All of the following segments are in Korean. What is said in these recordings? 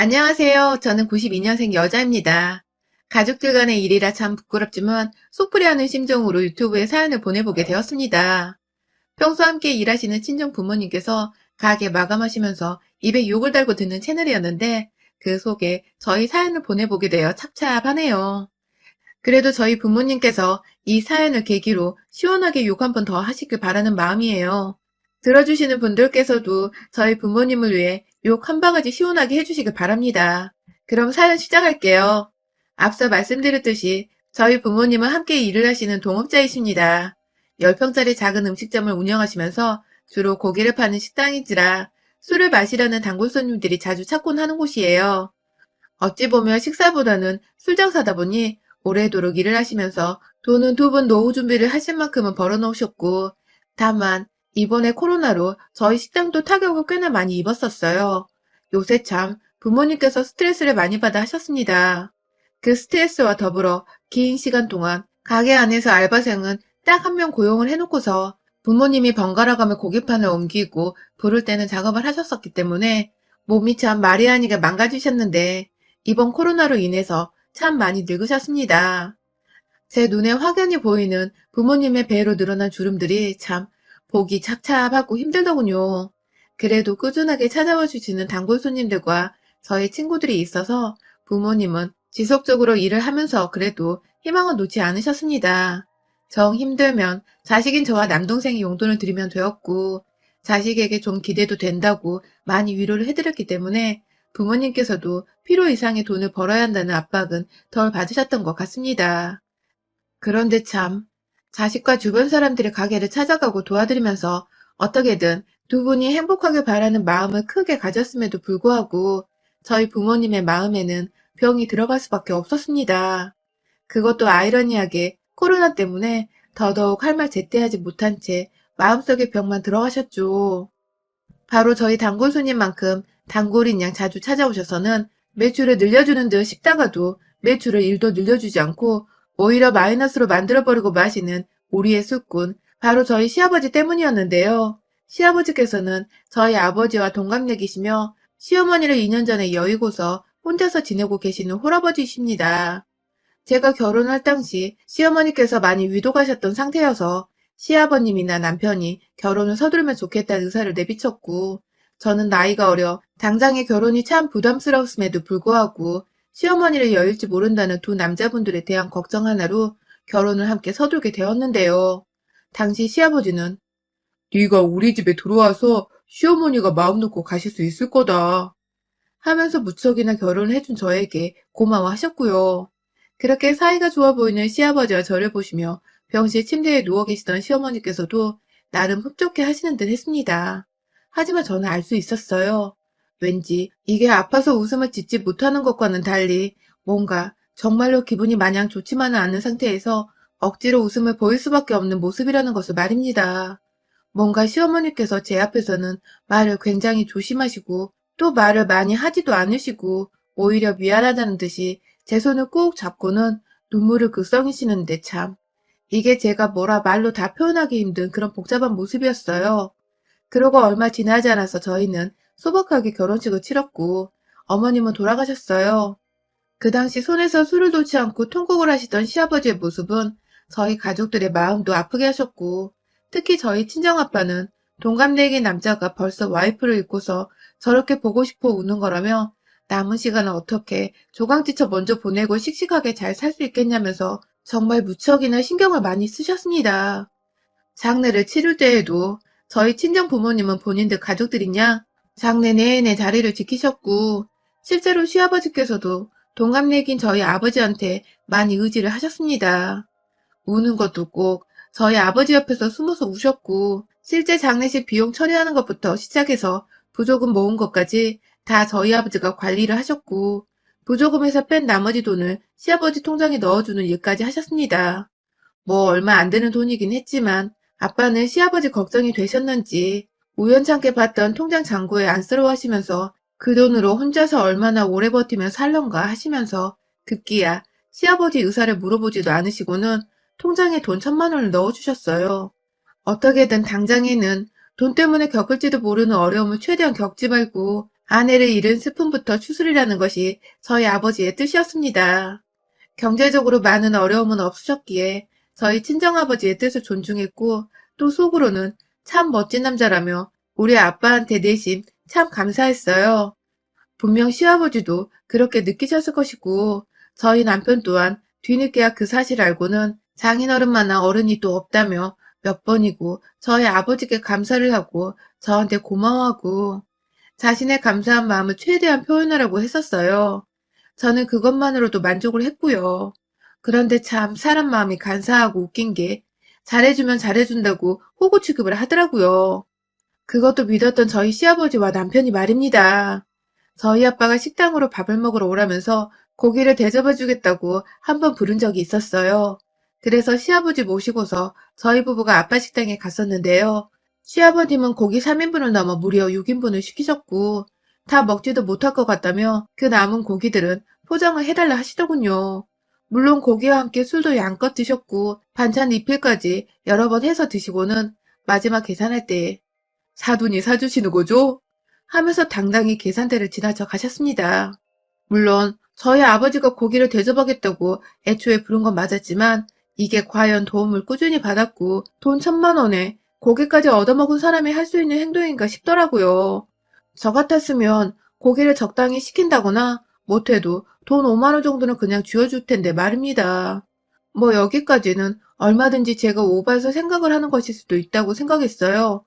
안녕하세요. 저는 92년생 여자입니다. 가족들 간의 일이라 참 부끄럽지만 속풀이하는 심정으로 유튜브에 사연을 보내보게 되었습니다. 평소 함께 일하시는 친정 부모님께서 가게 마감하시면서 입에 욕을 달고 듣는 채널이었는데 그 속에 저희 사연을 보내보게 되어 찹찹하네요. 그래도 저희 부모님께서 이 사연을 계기로 시원하게 욕 한 번 더 하시길 바라는 마음이에요. 들어주시는 분들께서도 저희 부모님을 위해 욕 한 바가지 시원하게 해주시길 바랍니다. 그럼 사연 시작할게요. 앞서 말씀드렸듯이 저희 부모님은 함께 일을 하시는 동업자이십니다. 10평짜리 작은 음식점을 운영하시면서 주로 고기를 파는 식당인지라 술을 마시려는 단골 손님들이 자주 찾곤 하는 곳이에요. 어찌 보면 식사보다는 술 장사다 보니 오래도록 일을 하시면서 돈은 두 분 노후 준비를 하실 만큼은 벌어놓으셨고 다만 이번에 코로나로 저희 식당도 타격을 꽤나 많이 입었었어요. 요새 참 부모님께서 스트레스를 많이 받아 하셨습니다. 그 스트레스와 더불어 긴 시간 동안 가게 안에서 알바생은 딱 한 명 고용을 해놓고서 부모님이 번갈아가며 고깃판을 옮기고 부를 때는 작업을 하셨었기 때문에 몸이 참 말이 아니게 망가지셨는데 이번 코로나로 인해서 참 많이 늙으셨습니다. 제 눈에 확연히 보이는 부모님의 배로 늘어난 주름들이 참 보기 찹찹하고 힘들더군요. 그래도 꾸준하게 찾아와 주시는 단골 손님들과 저희 친구들이 있어서 부모님은 지속적으로 일을 하면서 그래도 희망을 놓지 않으셨습니다. 정 힘들면 자식인 저와 남동생이 용돈을 드리면 되었고 자식에게 좀 기대도 된다고 많이 위로를 해드렸기 때문에 부모님께서도 필요 이상의 돈을 벌어야 한다는 압박은 덜 받으셨던 것 같습니다. 그런데 참 자식과 주변 사람들의 가게를 찾아가고 도와드리면서 어떻게든 두 분이 행복하길 바라는 마음을 크게 가졌음에도 불구하고 저희 부모님의 마음에는 병이 들어갈 수밖에 없었습니다. 그것도 아이러니하게 코로나 때문에 더더욱 할 말 제때하지 못한 채 마음속에 병만 들어가셨죠. 바로 저희 단골 손님만큼 단골인 양 자주 찾아오셔서는 매출을 늘려주는 듯 싶다가도 매출을 1도 늘려주지 않고 오히려 마이너스로 만들어버리고 마시는 우리의 술꾼, 바로 저희 시아버지 때문이었는데요. 시아버지께서는 저희 아버지와 동갑내기시며 시어머니를 2년 전에 여의고서 혼자서 지내고 계시는 홀아버지이십니다. 제가 결혼할 당시 시어머니께서 많이 위독하셨던 상태여서 시아버님이나 남편이 결혼을 서두르면 좋겠다는 의사를 내비쳤고 저는 나이가 어려 당장의 결혼이 참 부담스러웠음에도 불구하고 시어머니를 여일지 모른다는 두 남자분들에 대한 걱정 하나로 결혼을 함께 서두르게 되었는데요. 당시 시아버지는 네가 우리 집에 들어와서 시어머니가 마음 놓고 가실 수 있을 거다. 하면서 무척이나 결혼을 해준 저에게 고마워하셨고요. 그렇게 사이가 좋아 보이는 시아버지와 저를 보시며 병실 침대에 누워 계시던 시어머니께서도 나름 흡족해 하시는 듯 했습니다. 하지만 저는 알 수 있었어요. 왠지 이게 아파서 웃음을 짓지 못하는 것과는 달리 뭔가 정말로 기분이 마냥 좋지만은 않은 상태에서 억지로 웃음을 보일 수밖에 없는 모습이라는 것을 말입니다. 뭔가 시어머니께서 제 앞에서는 말을 굉장히 조심하시고 또 말을 많이 하지도 않으시고 오히려 미안하다는 듯이 제 손을 꼭 잡고는 눈물을 극성이시는데 참 이게 제가 뭐라 말로 다 표현하기 힘든 그런 복잡한 모습이었어요. 그러고 얼마 지나지 않아서 저희는 소박하게 결혼식을 치렀고 어머님은 돌아가셨어요. 그 당시 손에서 술을 놓지 않고 통곡을 하시던 시아버지의 모습은 저희 가족들의 마음도 아프게 하셨고 특히 저희 친정아빠는 동갑내기 남자가 벌써 와이프를 잃고서 저렇게 보고 싶어 우는 거라며 남은 시간을 어떻게 조강지쳐 먼저 보내고 씩씩하게 잘 살 수 있겠냐면서 정말 무척이나 신경을 많이 쓰셨습니다. 장례를 치를 때에도 저희 친정 부모님은 본인들 가족들이냐 장례 내내 자리를 지키셨고 실제로 시아버지께서도 동갑내기인 저희 아버지한테 많이 의지를 하셨습니다. 우는 것도 꼭 저희 아버지 옆에서 숨어서 우셨고 실제 장례식 비용 처리하는 것부터 시작해서 부조금 모은 것까지 다 저희 아버지가 관리를 하셨고 부조금에서 뺀 나머지 돈을 시아버지 통장에 넣어주는 일까지 하셨습니다. 뭐 얼마 안 되는 돈이긴 했지만 아빠는 시아버지 걱정이 되셨는지 우연찮게 봤던 통장 잔고에 안쓰러워하시면서 그 돈으로 혼자서 얼마나 오래 버티며 살런가 하시면서 급기야 시아버지 의사를 물어보지도 않으시고는 통장에 돈 천만 원을 넣어주셨어요. 어떻게든 당장에는 돈 때문에 겪을지도 모르는 어려움을 최대한 겪지 말고 아내를 잃은 슬픔부터 추스리라는 것이 저희 아버지의 뜻이었습니다. 경제적으로 많은 어려움은 없으셨기에 저희 친정아버지의 뜻을 존중했고 또 속으로는 참 멋진 남자라며 우리 아빠한테 내심 참 감사했어요. 분명 시아버지도 그렇게 느끼셨을 것이고 저희 남편 또한 뒤늦게야 그 사실 알고는 장인어른 만한 어른이 또 없다며 몇 번이고 저희 아버지께 감사를 하고 저한테 고마워하고 자신의 감사한 마음을 최대한 표현하라고 했었어요. 저는 그것만으로도 만족을 했고요. 그런데 참 사람 마음이 간사하고 웃긴 게 잘해주면 잘해준다고 호구 취급을 하더라고요. 그것도 믿었던 저희 시아버지와 남편이 말입니다. 저희 아빠가 식당으로 밥을 먹으러 오라면서 고기를 대접해 주겠다고 한 번 부른 적이 있었어요. 그래서 시아버지 모시고서 저희 부부가 아빠 식당에 갔었는데요. 시아버님은 고기 3인분을 넘어 무려 6인분을 시키셨고 다 먹지도 못할 것 같다며 그 남은 고기들은 포장을 해달라 하시더군요. 물론 고기와 함께 술도 양껏 드셨고 반찬 리필까지 여러 번 해서 드시고는 마지막 계산할 때 사돈이 사주시는 거죠? 하면서 당당히 계산대를 지나쳐 가셨습니다. 물론 저희 아버지가 고기를 대접하겠다고 애초에 부른 건 맞았지만 이게 과연 도움을 꾸준히 받았고 돈 천만 원에 고기까지 얻어먹은 사람이 할 수 있는 행동인가 싶더라고요. 저 같았으면 고기를 적당히 시킨다거나 못해도 돈 5만 원 정도는 그냥 쥐어줄 텐데 말입니다. 뭐 여기까지는 얼마든지 제가 오바해서 생각을 하는 것일 수도 있다고 생각했어요.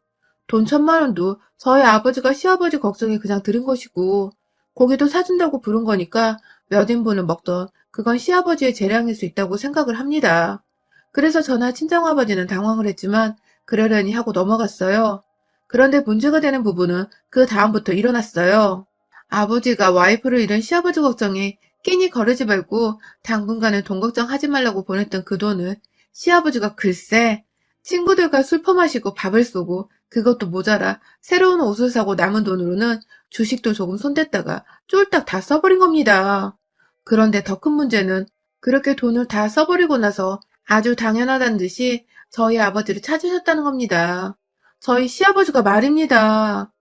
돈 천만 원도 저희 아버지가 시아버지 걱정이 그냥 들은 것이고 고기도 사준다고 부른 거니까 몇 인분을 먹던 그건 시아버지의 재량일 수 있다고 생각을 합니다. 그래서 저나 친정아버지는 당황을 했지만 그러려니 하고 넘어갔어요. 그런데 문제가 되는 부분은 그 다음부터 일어났어요. 아버지가 와이프를 잃은 시아버지 걱정에 끼니 거르지 말고 당분간은 돈 걱정하지 말라고 보냈던 그 돈을 시아버지가 글쎄 친구들과 술 퍼마시고 밥을 쏘고 그것도 모자라 새로운 옷을 사고 남은 돈으로는 주식도 조금 손댔다가 쫄딱 다 써버린 겁니다. 그런데 더 큰 문제는 그렇게 돈을 다 써버리고 나서 아주 당연하다는 듯이 저희 아버지를 찾으셨다는 겁니다. 저희 시아버지가 말입니다.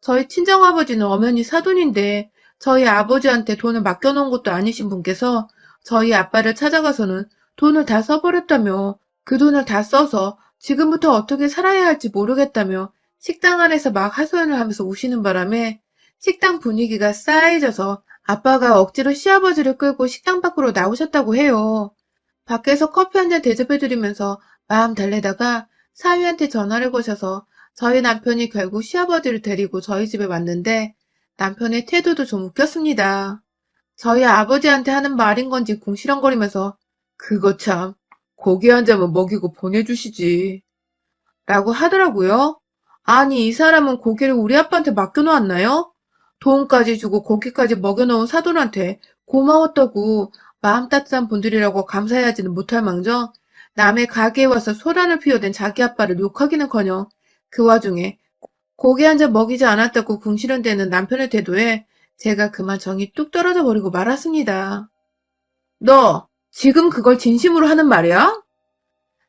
저희 친정아버지는 엄연히 사돈인데 저희 아버지한테 돈을 맡겨놓은 것도 아니신 분께서 저희 아빠를 찾아가서는 돈을 다 써버렸다며 그 돈을 다 써서 지금부터 어떻게 살아야 할지 모르겠다며 식당 안에서 막 하소연을 하면서 우시는 바람에 식당 분위기가 싸해져서 아빠가 억지로 시아버지를 끌고 식당 밖으로 나오셨다고 해요. 밖에서 커피 한 잔 대접해드리면서 마음 달래다가 사위한테 전화를 거셔서 저희 남편이 결국 시아버지를 데리고 저희 집에 왔는데 남편의 태도도 좀 웃겼습니다. 저희 아버지한테 하는 말인 건지 궁시렁거리면서 그거 참 고기 한 잔은 먹이고 보내주시지 라고 하더라고요. 아니 이 사람은 고기를 우리 아빠한테 맡겨놓았나요? 돈까지 주고 고기까지 먹여놓은 사돈한테 고마웠다고 마음 따뜻한 분들이라고 감사해야지는 못할 망정 남의 가게에 와서 소란을 피워댄 자기 아빠를 욕하기는커녕 그 와중에 한잔 먹이지 않았다고 궁시렁대는 남편의 태도에 제가 그만 정이 뚝 떨어져 버리고 말았습니다. 너 지금 그걸 진심으로 하는 말이야?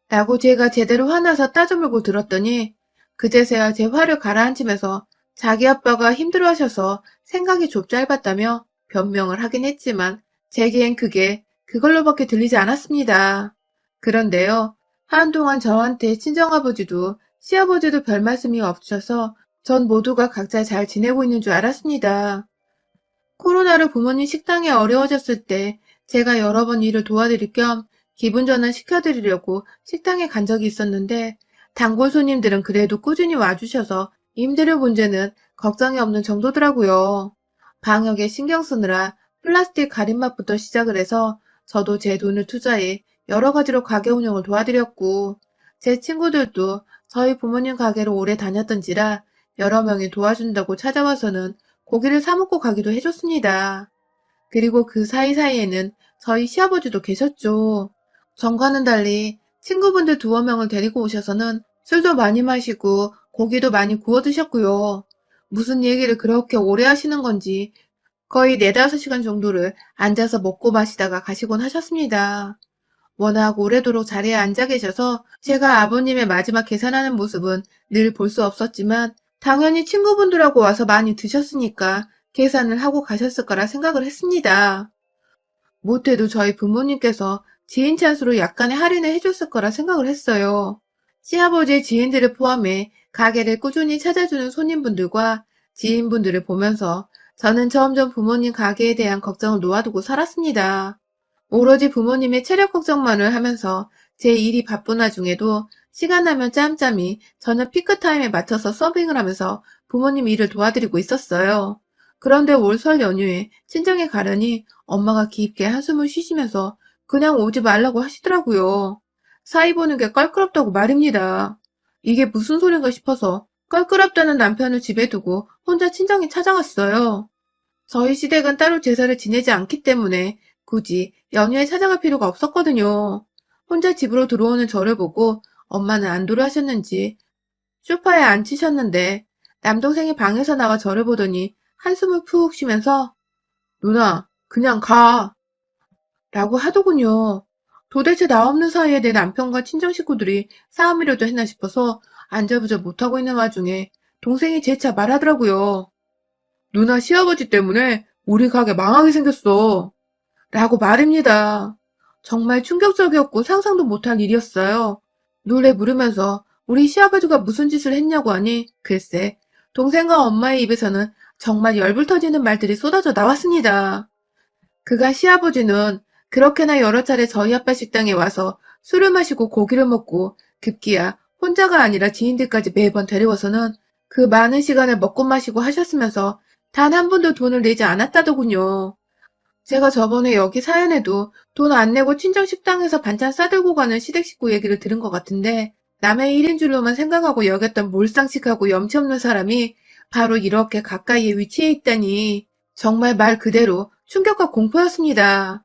라고 제가 제대로 화나서 따져물고 들었더니 그제서야 제 화를 가라앉히면서 자기 아빠가 힘들어하셔서 생각이 좀 짧았다며 변명을 하긴 했지만 제겐 그게 그걸로밖에 들리지 않았습니다. 그런데요, 한동안 저한테 친정아버지도 시아버지도 별 말씀이 없으셔서 전 모두가 각자 잘 지내고 있는 줄 알았습니다. 코로나로 부모님 식당이 어려워졌을 때 제가 여러 번 일을 도와드릴 겸 기분 전환 시켜드리려고 식당에 간 적이 있었는데 단골 손님들은 그래도 꾸준히 와주셔서 임대료 문제는 걱정이 없는 정도더라고요. 방역에 신경 쓰느라 플라스틱 가림막부터 시작을 해서 저도 제 돈을 투자해 여러 가지로 가게 운영을 도와드렸고 제 친구들도 저희 부모님 가게로 오래 다녔던지라 여러 명이 도와준다고 찾아와서는 고기를 사 먹고 가기도 해줬습니다. 그리고 그 사이사이에는 저희 시아버지도 계셨죠. 전과는 달리 친구분들 두어 명을 데리고 오셔서는 술도 많이 마시고 고기도 많이 구워 드셨고요. 무슨 얘기를 그렇게 오래 하시는 건지 거의 네다섯 시간 정도를 앉아서 먹고 마시다가 가시곤 하셨습니다. 워낙 오래도록 자리에 앉아 계셔서 제가 아버님의 마지막 계산하는 모습은 늘 볼 수 없었지만 당연히 친구분들하고 와서 많이 드셨으니까 계산을 하고 가셨을 거라 생각을 했습니다. 못해도 저희 부모님께서 지인 찬스로 약간의 할인을 해줬을 거라 생각을 했어요. 시아버지의 지인들을 포함해 가게를 꾸준히 찾아주는 손님분들과 지인분들을 보면서 저는 점점 부모님 가게에 대한 걱정을 놓아두고 살았습니다. 오로지 부모님의 체력 걱정만을 하면서 제 일이 바쁜 와중에도 시간 나면 짬짬이 저는 피크타임에 맞춰서 서빙을 하면서 부모님 일을 도와드리고 있었어요. 그런데 올 설 연휴에 친정에 가려니 엄마가 깊게 한숨을 쉬시면서 그냥 오지 말라고 하시더라고요. 사이 보는 게 껄끄럽다고 말입니다. 이게 무슨 소린가 싶어서 껄끄럽다는 남편을 집에 두고 혼자 친정에 찾아갔어요. 저희 시댁은 따로 제사를 지내지 않기 때문에 굳이 연휴에 찾아갈 필요가 없었거든요. 혼자 집으로 들어오는 저를 보고 엄마는 안도를 하셨는지 소파에 앉히셨는데 남동생이 방에서 나와 저를 보더니 한숨을 푹 쉬면서 누나 그냥 가 라고 하더군요. 도대체 나 없는 사이에 내 남편과 친정 식구들이 싸움이라도 했나 싶어서 안절부절 못하고 있는 와중에 동생이 재차 말하더라고요. 누나 시아버지 때문에 우리 가게 망하게 생겼어. 라고 말입니다. 정말 충격적이었고 상상도 못할 일이었어요. 놀래 물으면서 우리 시아버지가 무슨 짓을 했냐고 하니 글쎄 동생과 엄마의 입에서는 정말 열불 터지는 말들이 쏟아져 나왔습니다. 그가 시아버지는 그렇게나 여러 차례 저희 아빠 식당에 와서 술을 마시고 고기를 먹고 급기야 혼자가 아니라 지인들까지 매번 데려와서는 그 많은 시간을 먹고 마시고 하셨으면서 단 한 번도 돈을 내지 않았다더군요. 제가 저번에 여기 사연에도 돈 안 내고 친정 식당에서 반찬 싸들고 가는 시댁 식구 얘기를 들은 것 같은데 남의 일인 줄로만 생각하고 여겼던 몰상식하고 염치 없는 사람이 바로 이렇게 가까이에 위치해 있다니 정말 말 그대로 충격과 공포였습니다.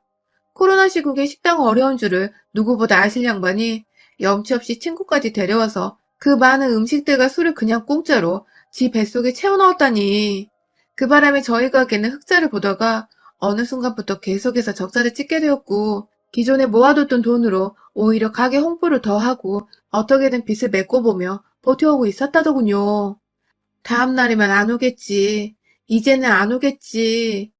코로나 시국에 식당 어려운 줄을 누구보다 아실 양반이 염치 없이 친구까지 데려와서 그 많은 음식들과 술을 그냥 공짜로 지 뱃속에 채워 넣었다니. 그 바람에 저희 가게는 흑자를 보다가 어느 순간부터 계속해서 적자를 찍게 되었고 기존에 모아뒀던 돈으로 오히려 가게 홍보를 더 하고 어떻게든 빚을 메꿔 보며 버텨오고 있었다더군요. 다음 날이면 안 오겠지. 이제는 안 오겠지.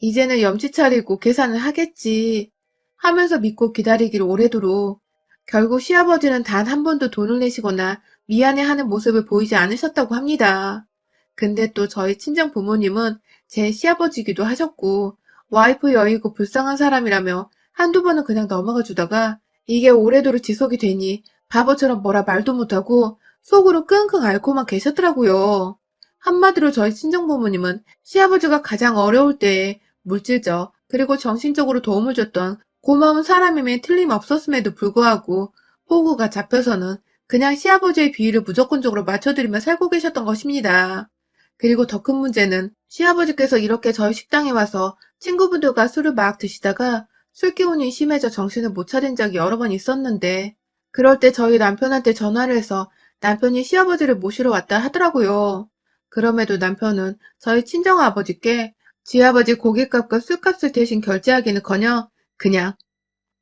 이제는 염치 차리고 계산을 하겠지. 하면서 믿고 기다리기를 오래도록 결국 시아버지는 단 한 번도 돈을 내시거나 미안해하는 모습을 보이지 않으셨다고 합니다. 근데 또 저희 친정 부모님은 제 시아버지기도 하셨고 와이프 여의고 불쌍한 사람이라며 한두 번은 그냥 넘어가 주다가 이게 오래도록 지속이 되니 바보처럼 뭐라 말도 못하고 속으로 끙끙 앓고만 계셨더라고요. 한마디로 저희 친정 부모님은 시아버지가 가장 어려울 때에 물질적 그리고 정신적으로 도움을 줬던 고마운 사람임에 틀림없었음에도 불구하고 호구가 잡혀서는 그냥 시아버지의 비위를 무조건적으로 맞춰드리며 살고 계셨던 것입니다. 그리고 더 큰 문제는 시아버지께서 이렇게 저희 식당에 와서 친구분들과 술을 막 드시다가 술 기운이 심해져 정신을 못 차린 적이 여러 번 있었는데 그럴 때 저희 남편한테 전화를 해서 남편이 시아버지를 모시러 왔다 하더라고요. 그럼에도 남편은 저희 친정아버지께 지아버지 고깃값과 술값을 대신 결제하기는커녕 그냥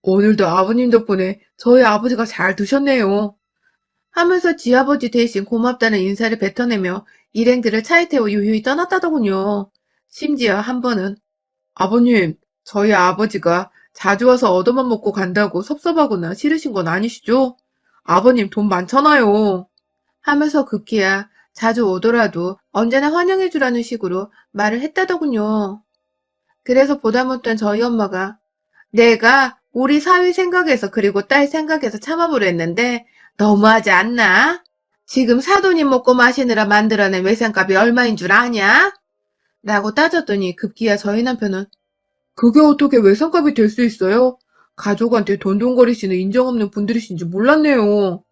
오늘도 아버님 덕분에 저희 아버지가 잘 드셨네요. 하면서 지아버지 대신 고맙다는 인사를 뱉어내며 일행들을 차에 태워 유유히 떠났다더군요. 심지어 한 번은 아버님, 저희 아버지가 자주 와서 얻어만 먹고 간다고 섭섭하거나 싫으신 건 아니시죠? 아버님 돈 많잖아요. 하면서 급기야 자주 오더라도 언제나 환영해주라는 식으로 말을 했다더군요. 그래서 보다 못한 저희 엄마가 내가 우리 사위 생각해서 그리고 딸 생각해서 참아보려 했는데 너무하지 않나? 지금 사돈이 먹고 마시느라 만들어낸 외상값이 얼마인 줄 아냐? 라고 따졌더니 급기야 저희 남편은 그게 어떻게 외상값이 될 수 있어요? 가족한테 돈돈거리시는 인정 없는 분들이신지 몰랐네요.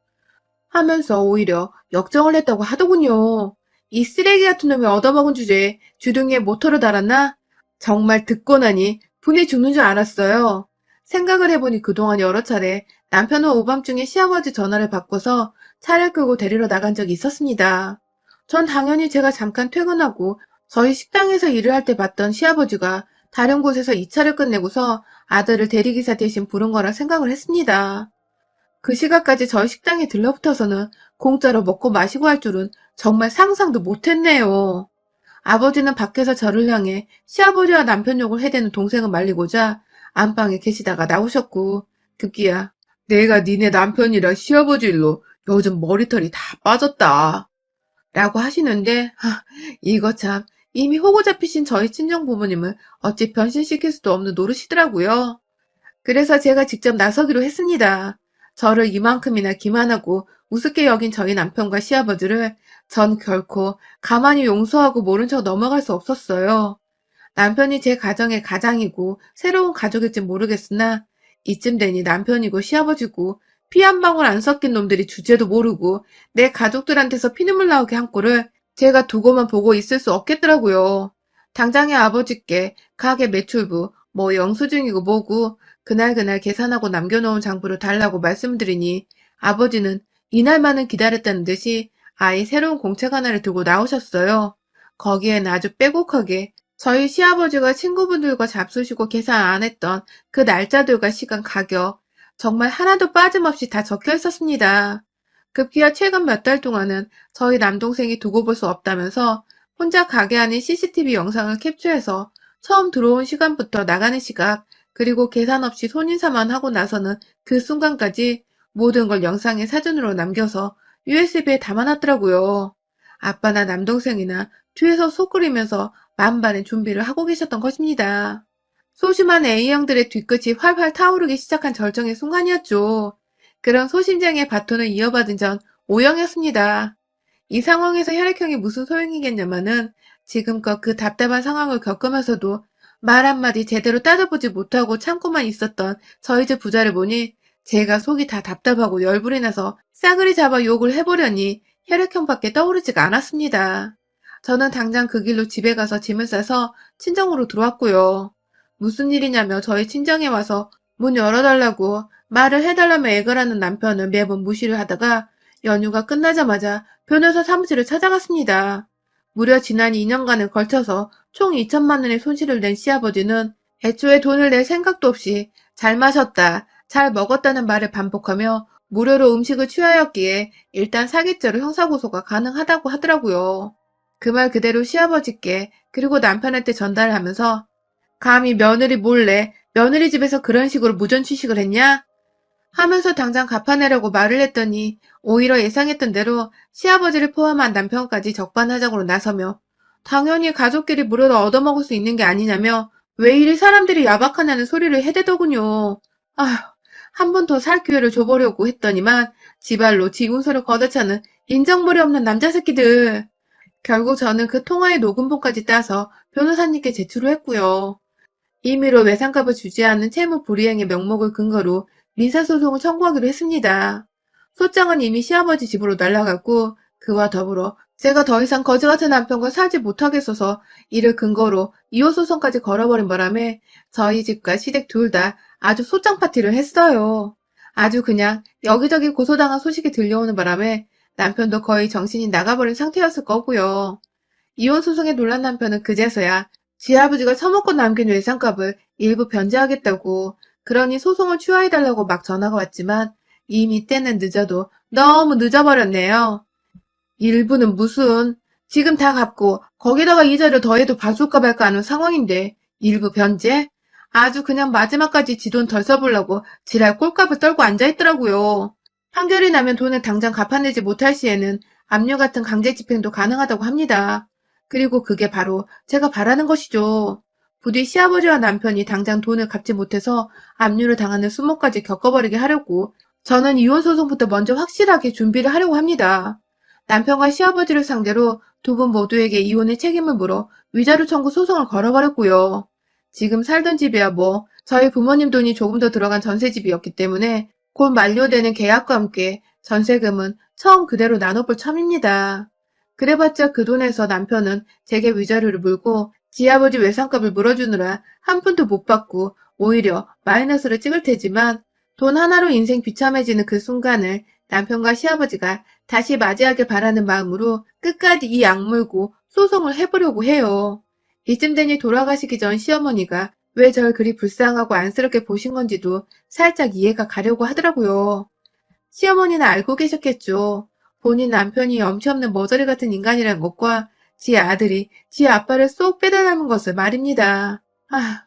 하면서 오히려 역정을 했다고 하더군요. 이 쓰레기 같은 놈이 얻어먹은 주제에 주둥이에 모터를 달았나? 정말 듣고 나니 분이 죽는 줄 알았어요. 생각을 해보니 그동안 여러 차례 남편은 오밤중에 시아버지 전화를 받고서 차를 끌고 데리러 나간 적이 있었습니다. 전 당연히 제가 잠깐 퇴근하고 저희 식당에서 일을 할 때 봤던 시아버지가 다른 곳에서 이 차를 끝내고서 아들을 대리기사 대신 부른 거라 생각을 했습니다. 그 시각까지 저희 식당에 들러붙어서는 공짜로 먹고 마시고 할 줄은 정말 상상도 못했네요. 아버지는 밖에서 저를 향해 시아버지와 남편 욕을 해대는 동생을 말리고자 안방에 계시다가 나오셨고 급기야 내가 니네 남편이랑 시아버지 일로 요즘 머리털이 다 빠졌다. 라고 하시는데 하, 이거 참 이미 호구 잡히신 저희 친정 부모님을 어찌 변신시킬 수도 없는 노릇이더라고요. 그래서 제가 직접 나서기로 했습니다. 저를 이만큼이나 기만하고 우습게 여긴 저희 남편과 시아버지를 전 결코 가만히 용서하고 모른 척 넘어갈 수 없었어요. 남편이 제 가정의 가장이고 새로운 가족일진 모르겠으나 이쯤 되니 남편이고 시아버지고 피 한 방울 안 섞인 놈들이 주제도 모르고 내 가족들한테서 피눈물 나오게 한 꼴을 제가 두고만 보고 있을 수 없겠더라고요. 당장에 아버지께 가게 매출부 뭐 영수증이고 뭐고 그날그날 계산하고 남겨놓은 장부를 달라고 말씀드리니 아버지는 이날만은 기다렸다는 듯이 아이 새로운 공책 하나를 들고 나오셨어요. 거기엔 아주 빼곡하게 저희 시아버지가 친구분들과 잡수시고 계산 안 했던 그 날짜들과 시간 가격 정말 하나도 빠짐없이 다 적혀 있었습니다. 급기야 최근 몇 달 동안은 저희 남동생이 두고 볼 수 없다면서 혼자 가게 안에 CCTV 영상을 캡처해서 처음 들어온 시간부터 나가는 시각 그리고 계산 없이 손인사만 하고 나서는 그 순간까지 모든 걸 영상에 사진으로 남겨서 USB에 담아놨더라고요. 아빠나 남동생이나 뒤에서 속 끓이면서 만반의 준비를 하고 계셨던 것입니다. 소심한 A형들의 뒤끝이 활활 타오르기 시작한 절정의 순간이었죠. 그런 소심쟁이의 바톤을 이어받은 전 O형이었습니다. 이 상황에서 혈액형이 무슨 소용이겠냐마는 지금껏 그 답답한 상황을 겪으면서도 말 한마디 제대로 따져보지 못하고 참고만 있었던 저희 집 부자를 보니 제가 속이 다 답답하고 열불이 나서 싸그리 잡아 욕을 해보려니 혈액형밖에 떠오르지가 않았습니다. 저는 당장 그 길로 집에 가서 짐을 싸서 친정으로 들어왔고요. 무슨 일이냐며 저희 친정에 와서 문 열어달라고 말을 해달라며 애걸하는 남편은 매번 무시를 하다가 연휴가 끝나자마자 변호사 사무실을 찾아갔습니다. 무려 지난 2년간을 걸쳐서 총 2천만 원의 손실을 낸 시아버지는 애초에 돈을 낼 생각도 없이 잘 마셨다, 잘 먹었다는 말을 반복하며 무료로 음식을 취하였기에 일단 사기죄로 형사고소가 가능하다고 하더라고요. 그 말 그대로 시아버지께 그리고 남편한테 전달을 하면서 감히 며느리 몰래 며느리 집에서 그런 식으로 무전 취식을 했냐? 하면서 당장 갚아내려고 말을 했더니 오히려 예상했던 대로 시아버지를 포함한 남편까지 적반하장으로 나서며 당연히 가족끼리 무료로 얻어먹을 수 있는 게 아니냐며 왜 이리 사람들이 야박하냐는 소리를 해대더군요. 아휴, 한 번 더 살 기회를 줘보려고 했더니만 지발로 지군소를 걷어차는 인정머리 없는 남자 새끼들. 결국 저는 그 통화의 녹음본까지 따서 변호사님께 제출을 했고요. 임의로 외상값을 주지 않는 채무 불이행의 명목을 근거로 민사소송을 청구하기로 했습니다. 소장은 이미 시아버지 집으로 날아갔고 그와 더불어 제가 더 이상 거지 같은 남편과 살지 못하겠어서 이를 근거로 이혼 소송까지 걸어버린 바람에 저희 집과 시댁 둘 다 아주 소장 파티를 했어요. 아주 그냥 여기저기 고소당한 소식이 들려오는 바람에 남편도 거의 정신이 나가버린 상태였을 거고요. 이혼 소송에 놀란 남편은 그제서야 지 아버지가 처먹고 남긴 외상값을 일부 변제하겠다고 그러니 소송을 취하해달라고 막 전화가 왔지만 이미 때는 늦어도 너무 늦어버렸네요. 일부는 무슨 지금 다 갚고 거기다가 이자를 더해도 봐줄까 말까 하는 상황인데 일부 변제? 아주 그냥 마지막까지 지 돈 덜 써보려고 지랄 꼴값을 떨고 앉아있더라고요. 판결이 나면 돈을 당장 갚아내지 못할 시에는 압류 같은 강제 집행도 가능하다고 합니다. 그리고 그게 바로 제가 바라는 것이죠. 부디 시아버지와 남편이 당장 돈을 갚지 못해서 압류를 당하는 수모까지 겪어버리게 하려고 저는 이혼 소송부터 먼저 확실하게 준비를 하려고 합니다. 남편과 시아버지를 상대로 두 분 모두에게 이혼의 책임을 물어 위자료 청구 소송을 걸어버렸고요. 지금 살던 집이야 뭐 저희 부모님 돈이 조금 더 들어간 전세집이었기 때문에 곧 만료되는 계약과 함께 전세금은 처음 그대로 나눠볼 참입니다. 그래봤자 그 돈에서 남편은 제게 위자료를 물고 지 아버지 외상값을 물어주느라 한 푼도 못 받고 오히려 마이너스를 찍을 테지만 돈 하나로 인생 비참해지는 그 순간을 남편과 시아버지가 다시 맞이하길 바라는 마음으로 끝까지 이 악물고 소송을 해보려고 해요. 이쯤 되니 돌아가시기 전 시어머니가 왜 절 그리 불쌍하고 안쓰럽게 보신 건지도 살짝 이해가 가려고 하더라고요. 시어머니는 알고 계셨겠죠. 본인 남편이 염치 없는 머저리 같은 인간이란 것과 지 아들이 지 아빠를 쏙 빼달라는 것을 말입니다. 아,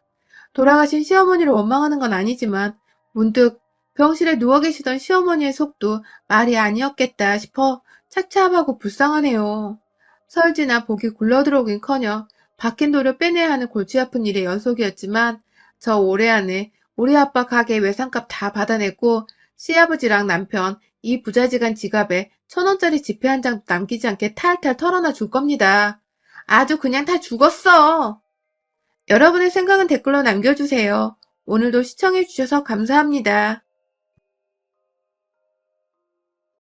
돌아가신 시어머니를 원망하는 건 아니지만 문득 병실에 누워 계시던 시어머니의 속도 말이 아니었겠다 싶어 차차하고 불쌍하네요. 설지나 복이 굴러들어오긴커녕 박힌 돌을 빼내야 하는 골치 아픈 일의 연속이었지만 저 올해 안에 우리 아빠 가게 외상값 다 받아냈고 시아버지랑 남편 이 부자지간 지갑에 천 원짜리 지폐 한 장 남기지 않게 탈탈 털어놔 줄 겁니다. 아주 그냥 다 죽었어. 여러분의 생각은 댓글로 남겨주세요. 오늘도 시청해주셔서 감사합니다.